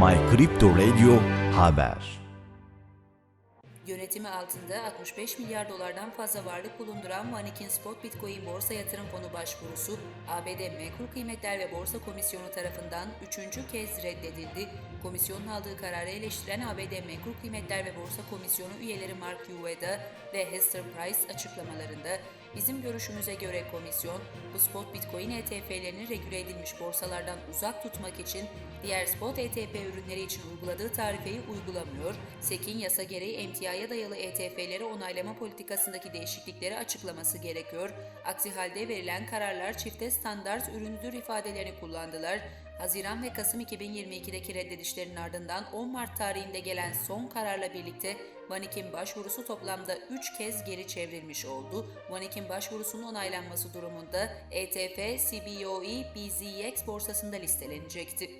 My Crypto Radio Haber Yönetimi altında 65 milyar dolardan fazla varlık bulunduran Manekin Spot Bitcoin Borsa Yatırım Fonu başvurusu ABD Menkul Kıymetler ve Borsa Komisyonu tarafından üçüncü kez reddedildi. Komisyonun aldığı kararı eleştiren ABD Menkul Kıymetler ve Borsa Komisyonu üyeleri Mark Ueda ve Hester Price açıklamalarında bizim görüşümüze göre komisyon bu spot Bitcoin ETF'lerini regüle edilmiş borsalardan uzak tutmak için diğer spot ETF ürünleri için uyguladığı tarifeyi uygulamıyor. SEC'in yasa gereği emtiaya dayalı ETF'leri onaylama politikasındaki değişiklikleri açıklaması gerekiyor. Aksi halde verilen kararlar çifte standart ürünüdür ifadelerini kullandılar. Haziran ve Kasım 2022'deki reddedişlerin ardından 10 Mart tarihinde gelen son kararla birlikte Manik'in başvurusu toplamda 3 kez geri çevrilmiş oldu. Manik'in başvurusunun onaylanması durumunda ETF, CBOE, BZX borsasında listelenecekti.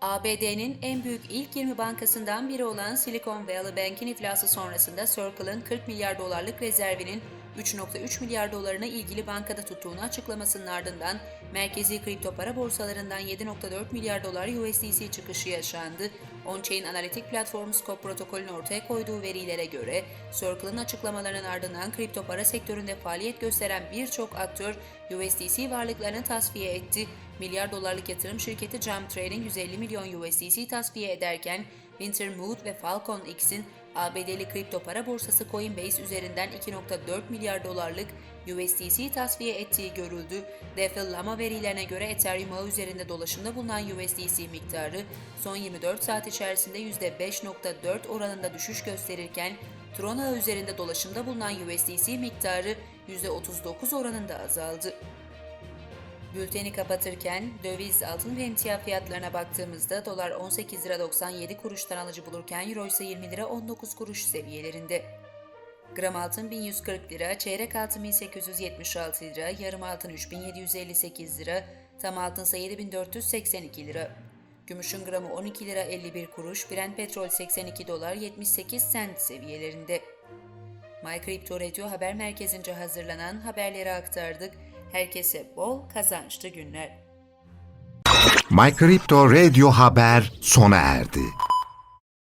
ABD'nin en büyük ilk 20 bankasından biri olan Silicon Valley Bank'in iflası sonrasında Circle'ın 40 milyar dolarlık rezervinin 3.3 milyar dolarını ilgili bankada tuttuğunu açıklamasının ardından merkezi kripto para borsalarından 7.4 milyar dolar USDC çıkışı yaşandı. On-chain analitik platformu Scope protokolün ortaya koyduğu verilere göre Circle'ın açıklamalarının ardından kripto para sektöründe faaliyet gösteren birçok aktör USDC varlıklarını tasfiye etti. Milyar dolarlık yatırım şirketi Jump Trading 150 milyon USDC tasfiye ederken Wintermute ve Falcon X'in ABD'li kripto para borsası Coinbase üzerinden 2.4 milyar dolarlık USDC tasfiye ettiği görüldü. Defil Lama verilerine göre Ethereum ağı üzerinde dolaşımda bulunan USDC miktarı son 24 saat içerisinde %5.4 oranında düşüş gösterirken Tron ağı üzerinde dolaşımda bulunan USDC miktarı %39 oranında azaldı. Bülteni kapatırken döviz, altın ve emtia fiyatlarına baktığımızda dolar 18 lira 97 kuruştan alıcı bulurken euro ise 20 lira 19 kuruş seviyelerinde. Gram altın 1140 lira, çeyrek altın 1876 lira, yarım altın 3758 lira, tam altın ise 7482 lira. Gümüşün gramı 12 lira 51 kuruş, Brent petrol 82 dolar 78 sent seviyelerinde. My Radio haber merkezince hazırlanan haberleri aktardık. Herkese bol kazançlı günler. My Crypto Radio Haber sona erdi.